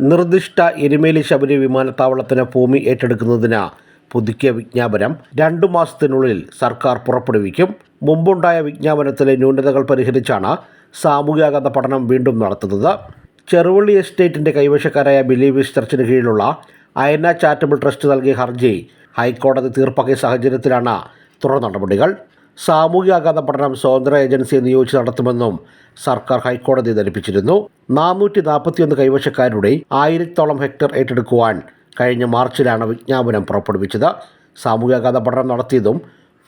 നിർദ്ദിഷ്ട എരുമേലി ശബരി വിമാനത്താവളത്തിന് ഭൂമി ഏറ്റെടുക്കുന്നതിന് പുതുക്കിയ വിജ്ഞാപനം രണ്ടു മാസത്തിനുള്ളിൽ സർക്കാർ പുറപ്പെടുവിക്കും. മുമ്പുണ്ടായ വിജ്ഞാപനത്തിലെ ന്യൂനതകൾ പരിഹരിച്ചാണ് സാമൂഹ്യാഗത പഠനം വീണ്ടും നടത്തുന്നത്. ചെറുവള്ളി എസ്റ്റേറ്റിന്റെ കൈവശക്കാരായ ബിലീവേഴ്സ് ചർച്ചിന് കീഴിലുള്ള അയന ചാരിറ്റബിൾ ട്രസ്റ്റ് നൽകിയ ഹർജി ഹൈക്കോടതി തീർപ്പാക്കിയ സാഹചര്യത്തിലാണ് തുടർ നടപടികൾ. സാമൂഹ്യാഘാത പഠനം സ്വതന്ത്ര ഏജൻസിയെ നിയോഗിച്ച് നടത്തുമെന്നും സർക്കാർ ഹൈക്കോടതി ധരിപ്പിച്ചിരുന്നു. നാനൂറ്റി നാൽപ്പത്തിയൊന്ന് കൈവശക്കാരുടെ ആയിരത്തോളം ഹെക്ടർ ഏറ്റെടുക്കുവാൻ കഴിഞ്ഞ മാർച്ചിലാണ് വിജ്ഞാപനം പുറപ്പെടുവിച്ചത്. സാമൂഹ്യാഘാത പഠനം നടത്തിയതും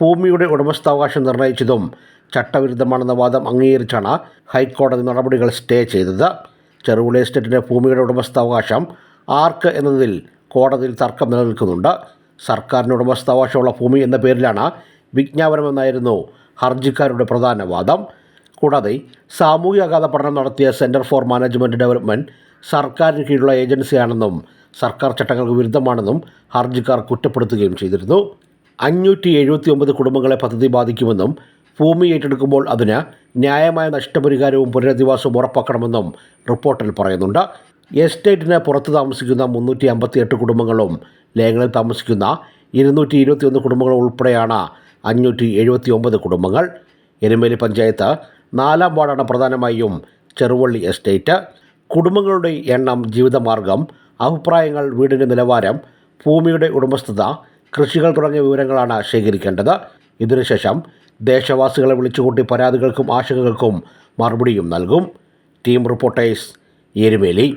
ഭൂമിയുടെ ഉടമസ്ഥാവകാശം നിർണയിച്ചതും ചട്ടവിരുദ്ധമാണെന്ന വാദം അംഗീകരിച്ചാണ് ഹൈക്കോടതി നടപടികൾ സ്റ്റേ ചെയ്തത്. ചെറുപുളി എസ്റ്റേറ്റിന്റെ ഭൂമിയുടെ ഉടമസ്ഥാവകാശം ആർക്ക് എന്നതിൽ കോടതിയിൽ തർക്കം നിലനിൽക്കുന്നുണ്ട്. സർക്കാരിന് ഉടമസ്ഥാവകാശമുള്ള ഭൂമി എന്ന പേരിലാണ് വിജ്ഞാപനമെന്നായിരുന്നു ഹർജിക്കാരുടെ പ്രധാന വാദം. കൂടാതെ സാമൂഹ്യാഘാത പഠനം നടത്തിയ സെന്റർ ഫോർ മാനേജ്മെന്റ് ഡെവലപ്മെന്റ് സർക്കാരിന് കീഴിലുള്ള ഏജൻസിയാണെന്നും സർക്കാർ ചട്ടങ്ങൾക്ക് വിരുദ്ധമാണെന്നും ഹർജിക്കാർ കുറ്റപ്പെടുത്തുകയും ചെയ്തിരുന്നു. അഞ്ഞൂറ്റി എഴുപത്തി ഒമ്പത് കുടുംബങ്ങളെ പദ്ധതി ബാധിക്കുമെന്നും ഭൂമി ഏറ്റെടുക്കുമ്പോൾ അതിന് ന്യായമായ നഷ്ടപരിഹാരവും പുനരധിവാസവും ഉറപ്പാക്കണമെന്നും റിപ്പോർട്ടിൽ പറയുന്നുണ്ട്. എസ്റ്റേറ്റിന് പുറത്ത് താമസിക്കുന്ന മുന്നൂറ്റി അമ്പത്തി എട്ട് കുടുംബങ്ങളും ലയങ്ങളിൽ താമസിക്കുന്ന ഇരുന്നൂറ്റി ഇരുപത്തിയൊന്ന് കുടുംബങ്ങളും ഉൾപ്പെടെയാണ് അഞ്ഞൂറ്റി എഴുപത്തി ഒമ്പത് കുടുംബങ്ങൾ. എരുമേലി പഞ്ചായത്ത് നാലാം വാർഡാണ് പ്രധാനമായും ചെറുവള്ളി എസ്റ്റേറ്റ്. കുടുംബങ്ങളുടെ എണ്ണം ജീവിതമാർഗം അഭിപ്രായങ്ങൾ വീടിന്റെ നിലവാരം ഭൂമിയുടെ ഉടമസ്ഥത കൃഷികൾ തുടങ്ങിയ വിവരങ്ങളാണ് ശേഖരിക്കേണ്ടത്. ഇതിനുശേഷം ദേശവാസികളെ വിളിച്ചുകൂട്ടി പരാതികൾക്കും ആശങ്കകൾക്കും മറുപടിയും നൽകും. Team reporters Erumeli.